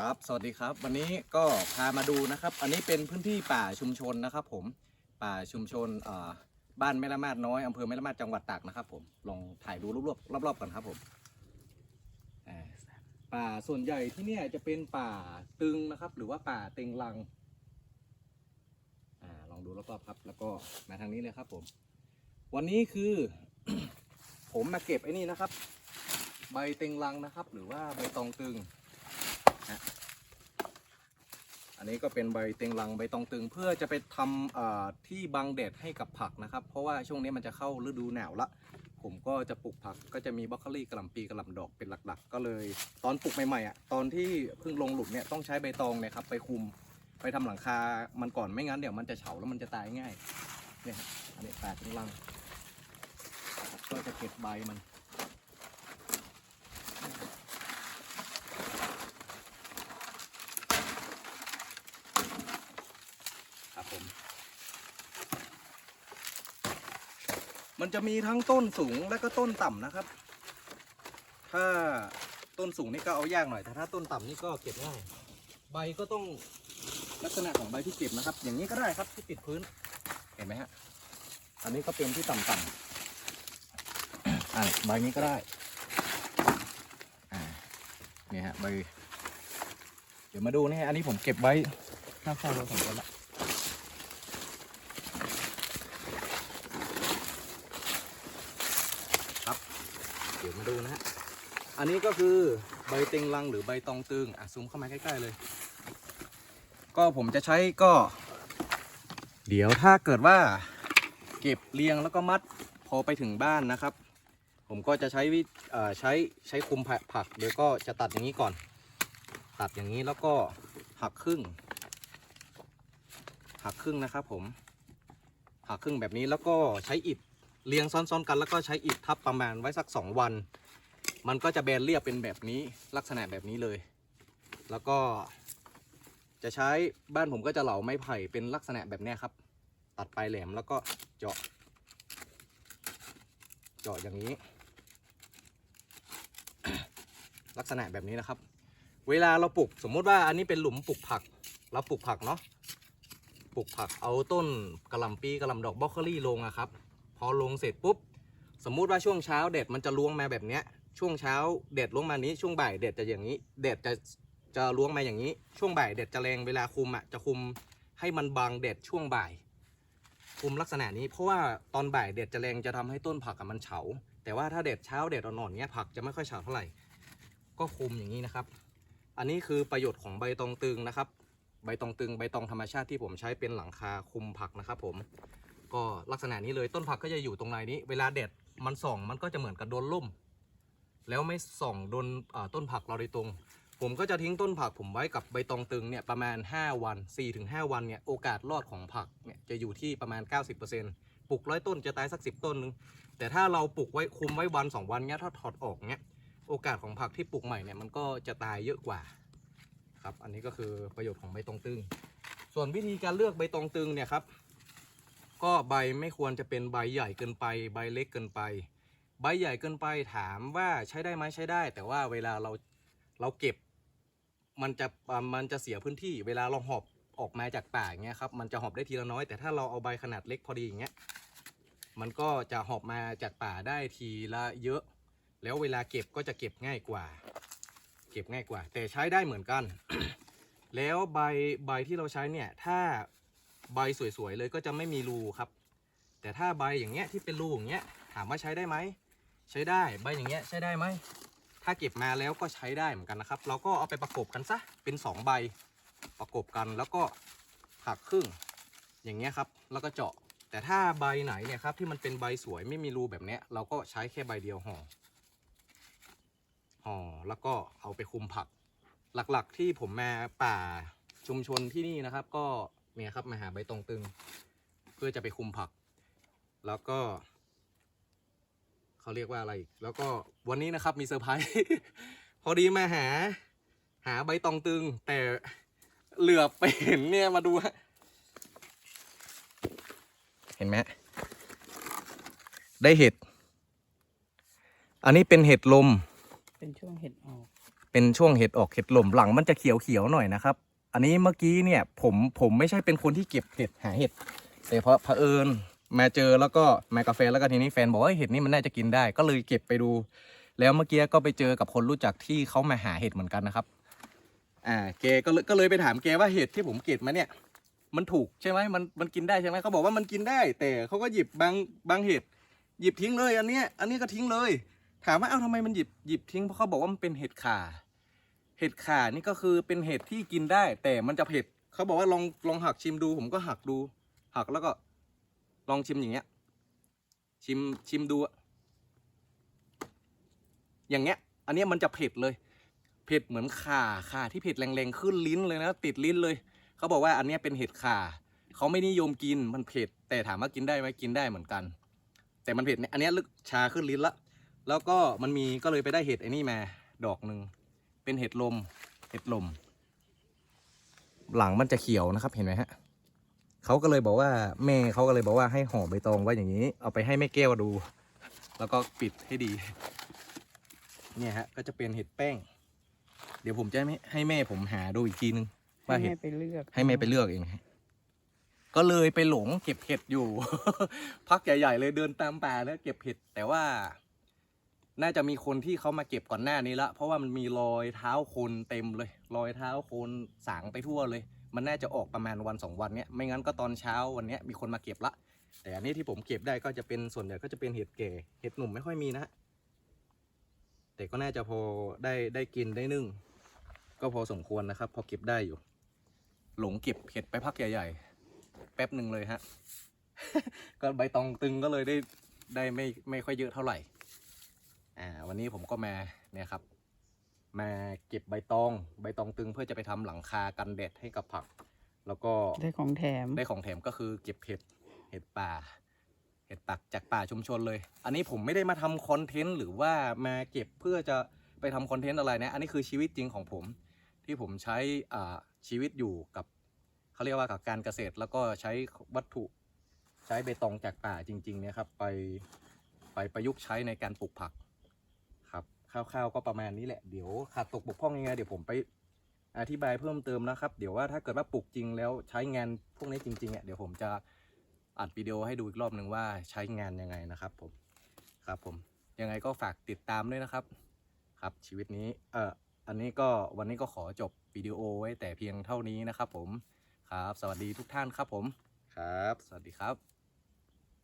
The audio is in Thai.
ครับ สวัสดีครับ วันนี้ก็พามาดูนะครับ อันนี้เป็นพื้นที่ป่าชุมชนนะครับ ผม ป่าชุมชนบ้านแม่ละมาดน้อยอำเภอแม่ละมาดจังหวัดตากนะครับ ผม ลองถ่ายดูรอบๆรอบๆกันครับผมป่าส่วนใหญ่ที่เนี่ยจะเป็นป่าตึงนะครับ หรือว่าป่าเต็งรังอลองดูรอบๆครับ แล้วก็มาทางนี้เลยครับ ผม วันนี้คือ ผมมาเก็บไอ้นี่นะครับ ใบเต็งรังนะครับ หรือว่าใบตองตึง อันนี้ก็เป็นใบเต็งรังใบตองตึง เพื่อจะไปทำที่บังแดดให้กับผักนะครับ เพราะว่าช่วงนี้มันจะเข้าฤดูหนาวละ ผมก็จะปลูกผักก็จะมีบรอกโคลีกระหล่ำปีกระหล่ำดอกเป็นหลักๆ ก็เลย ตอนปลูกใหม่ๆอะตอนที่เพิ่งลงหลุมเนี่ยต้องใช้ใบตองเนี่ยครับไปคุมไปทำหลังคา มันก่อนไม่งั้นเดี๋ยวมันจะเฉาแล้วมันจะตายง่ายเนี่ยครับอันนี้แปดเต็งรังก็จะเก็บใบมัน ครับผม มันจะมีทั้งต้นสูงและก็ต้นต่ำนะครับ ถ้าต้นสูงนี่ก็เอายากหน่อย แต่ถ้าต้นต่ำนี่ก็เก็บง่าย ใบก็ต้องลักษณะของใบที่เก็บนะครับ อย่างนี้ก็ได้ครับที่ติดพื้น เห็นไหมฮะ อันนี้ก็เป็นที่ต่ำๆอ่าใบนี้ก็ได้ อ่าเนี่ยฮะใบ เดี๋ยวมาดูนี่ฮะอันนี้ผมเก็บไว้ข้างๆเราสองคนละ เดี๋ยวมาดูนะฮะอันนี้ก็คือใบเต็งรังหรือใบตองตึงอะซูมเข้ามาใกล้ๆเลย ก็ผมจะใช้ก็ เดี๋ยวถ้าเกิดว่า เก็บเรียงแล้วก็มัดพอไปถึงบ้านนะครับ ผมก็จะใช้วิใช้ใช้คุมผักผักเดี๋ยวก็จะตัดอย่างนี้ก่อน ตัดอย่างนี้แล้วก็หักครึ่ง หักครึ่งนะครับผมหักครึ่งแบบนี้แล้วก็ใช้อิฐ เรียงซ้อนๆกันแล้วก็ใช้อิฐทับประมาณไว้สัก 2 วัน มันก็จะแบนเรียบเป็นแบบนี้ลักษณะแบบนี้เลย แล้วก็จะใช้บ้านผมก็จะเหลาไม้ไผ่เป็นลักษณะแบบนี้ครับ ตัดปลายแหลมแล้วก็เจาะ เจาะอย่างนี้ ลักษณะแบบนี้นะครับ เวลาเราปลูกสมมติว่าอันนี้เป็นหลุมปลูกผัก เราปลูกผักเนาะปลูกผักเอาต้นกระหล่ำปีกระหล่ำดอกบรอกโคลี่ลงอะครับ อลงเสร็จปุ๊บ สมมุติว่าช่วงเช้าแดดมันจะล้วงมาแบบเนี้ย ช่วงเช้าแดดล้วงมานี้ ช่วงบ่ายแดดจะอย่างนี้แดดจะจะล้วงมาอย่างนี้ ช่วงบ่ายแดดจะแรงเวลาคุมอะจะคุมให้มันบังแดดช่วงบ่าย คุมลักษณะนี้ เพราะว่าตอนบ่ายแดดจะแรงจะทำให้ต้นผักอะมันเฉา แต่ว่าถ้าแดดเช้าแดดอ่อนๆเนี้ยผักจะไม่ค่อยเฉาเท่าไหร่ ก็คุมอย่างนี้นะครับ อันนี้คือประโยชน์ของใบตองตึงนะครับ ใบตองตึงใบตองธรรมชาติที่ผมใช้เป็นหลังคาคุมผักนะครับผม ก็ลักษณะนี้เลยต้นผักก็จะอยู่ตรงในนี้ เวลาแดดมันส่องมันก็จะเหมือนกับโดนล่ม แล้วไม่ส่องโดนต้นผักเราโดยตรง ผมก็จะทิ้งต้นผักผมไว้กับใบตองตึงเนี่ยประมาณ 5 วัน 4-5 วันเนี่ยโอกาสรอดของผักเนี่ยจะอยู่ที่ประมาณ 90%ปลูกร้อยต้นจะตายสัก 10 ต้นนึงแต่ถ้าเราปลูกไว้คุมไว้วัน 2 วันเนี่ยถ้าถอดออกเนี่ยโอกาสของผักที่ปลูกใหม่เนี่ยมันก็จะตายเยอะกว่าครับอันนี้ก็คือประโยชน์ของใบตองตึง ส่วนวิธีการเลือกใบตองตึงเนี่ยครับ ก็ใบไม่ควรจะเป็นใบใหญ่เกินไป ใบเล็กเกินไป ใบใหญ่เกินไปถามว่าใช้ได้ไหมใช้ได้ แต่ว่าเวลาเราเราเก็บ มันจะมันจะเสียพื้นที่ เวลาเราหอบออกมาจากป่าเงี้ยครับมันจะหอบได้ทีละน้อย แต่ถ้าเราเอาใบขนาดเล็กพอดีอย่างเงี้ยมันก็จะหอบมาจากป่าได้ทีละเยอะ แล้วเวลาเก็บก็จะเก็บง่ายกว่า เก็บง่ายกว่า แต่ใช้ได้เหมือนกัน แล้วใบใบที่เราใช้เนี่ยถ้า ใบสวยๆเลยก็จะไม่มีรูครับ แต่ถ้าใบอย่างเงี้ยที่เป็นรูอย่างเงี้ยถามว่าใช้ได้ไหมใช้ได้ใบอย่างเงี้ยใช้ได้ไหมถ้าเก็บมาแล้วก็ใช้ได้เหมือนกันนะครับ เราก็เอาไปประกบกันซะเป็นสองใบประกบกันแล้วก็หักครึ่ง อย่างเงี้ยครับ แล้วก็เจาะ แต่ถ้าใบไหนเนี่ยครับที่มันเป็นใบสวยไม่มีรูแบบเนี้ย เราก็ใช้แค่ใบเดียวห่อห่อแล้วก็เอาไปคุมผัก หลักๆที่ผมมาป่าชุมชนที่นี่นะครับ ก็ เนี่ยครับมาหาใบตองตึง เพื่อจะไปคุมผัก แล้วก็เขาเรียกว่าอะไรอีกแล้วก็วันนี้นะครับมีเซอร์ไพรส์พอดีมาหา หาใบตองตึง แต่เหลือบไปเห็นเนี่ยมาดูฮะเห็นไหมได้เห็ด อันนี้เป็นเห็ดลม เป็นช่วงเห็ดออก เป็นช่วงเห็ดออกเห็ดหล่มหลังมันจะเขียวๆหน่อยนะครับ อันนี้เมื่อกี้เนี่ยผมผมไม่ใช่เป็นคนที่เก็บเห็ดหาเห็ดแต่เพราะเผอิญมาเจอแล้วก็มากาแฟแล้วก็ทีนี้แฟนบอกว่าเฮ้ยเห็ดนี่มันน่าจะกินได้ ก็เลยเก็บไปดู แล้วเมื่อกี้ก็ไปเจอกับคนรู้จักที่เขามาหาเห็ดเหมือนกันนะครับ อ่าแกก็เลยก็เลยไปถามแกว่าเห็ดที่ผมเก็บมาเนี่ย มันถูกใช่ไหมมันมันกินได้ใช่ไหมเขาบอกว่ามันกินได้ แต่เขาก็หยิบบางบางเห็ดหยิบทิ้งเลย อันเนี้ยอันนี้ก็ทิ้งเลย ถามว่าเอ้าทำไมมันหยิบหยิบทิ้งเพราะเขาบอกว่ามันเป็นเห็ดข่า เห็ดข่านี่ก็คือเป็นเห็ดที่กินได้ แต่มันจะเผ็ดเขาบอกว่าลองลองหักชิมดู ผมก็หักดู หักแล้วก็ ลองชิมอย่างเงี้ย ชิมชิมดู อย่างเงี้ย อันนี้มันจะเผ็ดเลย เผ็ดเหมือนข่าข่าที่เผ็ดแรงๆขึ้นลิ้นเลยนะติดลิ้นเลยเขาบอกว่าอันนี้เป็นเห็ดข่าเขาไม่นิยมกินมันเผ็ด แต่ถามว่ากินได้ไหมกินได้เหมือนกัน แต่มันเผ็ดเนี่ยอันนี้ลึกชาขึ้นลิ้นละแล้วก็มันมีก็เลยไปได้เห็ดไอ้นี่มาดอกหนึ่ง เป็นเห็ดลม เห็ดลม หลังมันจะเขียวนะครับเห็นไหมฮะเขาก็เลยบอกว่าแม่เขาก็เลยบอกว่าให้ห่อใบตองไว้อย่างนี้ เอาไปให้แม่แก้วดู แล้วก็ปิดให้ดี เนี่ยฮะ ก็จะเป็นเห็ดแป้ง เดี๋ยวผมจะให้ให้แม่ผมหาดูอีกทีนึงว่าให้เห็ดแม่ไปเลือกให้แม่ไปเลือกเองฮะก็เลยไปหลงเก็บเห็ดอยู่ พักใหญ่ๆเลยเดินตามป่าแล้วเก็บเห็ดแต่ว่า น่าจะมีคนที่เขามาเก็บก่อนหน้านี้ละ เพราะว่ามันมีรอยเท้าคนเต็มเลย รอยเท้าคนสางไปทั่วเลย มันน่าจะออกประมาณวันสองวันเนี้ย ไม่งั้นก็ตอนเช้าวันเนี้ยมีคนมาเก็บละ แต่อันนี้ที่ผมเก็บได้ก็จะเป็นส่วนใหญ่ก็จะเป็นเห็ดแก่ เห็ดหนุ่มไม่ค่อยมีนะ แต่ก็น่าจะพอได้ได้กินได้นึ่ง ก็พอสมควรนะครับ พอเก็บได้อยู่ หลงเก็บเห็ดไปพักใหญ่ๆ แป๊บหนึ่งเลยฮะ ก็ใบตองตึงก็เลยได้ได้ไม่ไม่ค่อยเยอะเท่าไหร่ อ่าวันนี้ผมก็มาเนี่ยครับ มาเก็บใบตอง ใบตองตึงเพื่อจะไปทำหลังคากันแดดให้กับผัก แล้วก็ได้ของแถมได้ของแถมก็คือเก็บเห็ดเห็ดป่า เห็ดปักจากป่าชุมชนเลย อันนี้ผมไม่ได้มาทำคอนเทนต์หรือว่ามาเก็บเพื่อจะไปทำคอนเทนต์อะไรนะ อันนี้คือชีวิตจริงของผม ที่ผมใช้อ่าชีวิตอยู่กับเขาเรียกว่ากับการเกษตร แล้วก็ใช้วัตถุใช้ใบตองจากป่าจริงๆเนี่ยครับไปไปประยุกต์ใช้ในการปลูกผัก ครับคร่าวๆก็ประมาณนี้แหละเดี๋ยวขาดตกบกพร่องยังไงเดี๋ยวผมไปอธิบายเพิ่มเติมนะครับ เดี๋ยวว่าถ้าเกิดว่าปลูกจริงแล้วใช้งานพวกนี้จริงๆอะเดี๋ยวผมจะอัดวิดีโอให้ดูอีกรอบหนึ่งว่าใช้งานยังไงนะครับผมครับผมยังไงก็ฝากติดตามด้วยนะครับ ครับชีวิตนี้เอ่ออันนี้ก็วันนี้ก็ขอจบวิดีโอไว้แต่เพียงเท่านี้นะครับผมครับ สวัสดีทุกท่านครับผมครับ สวัสดีครับ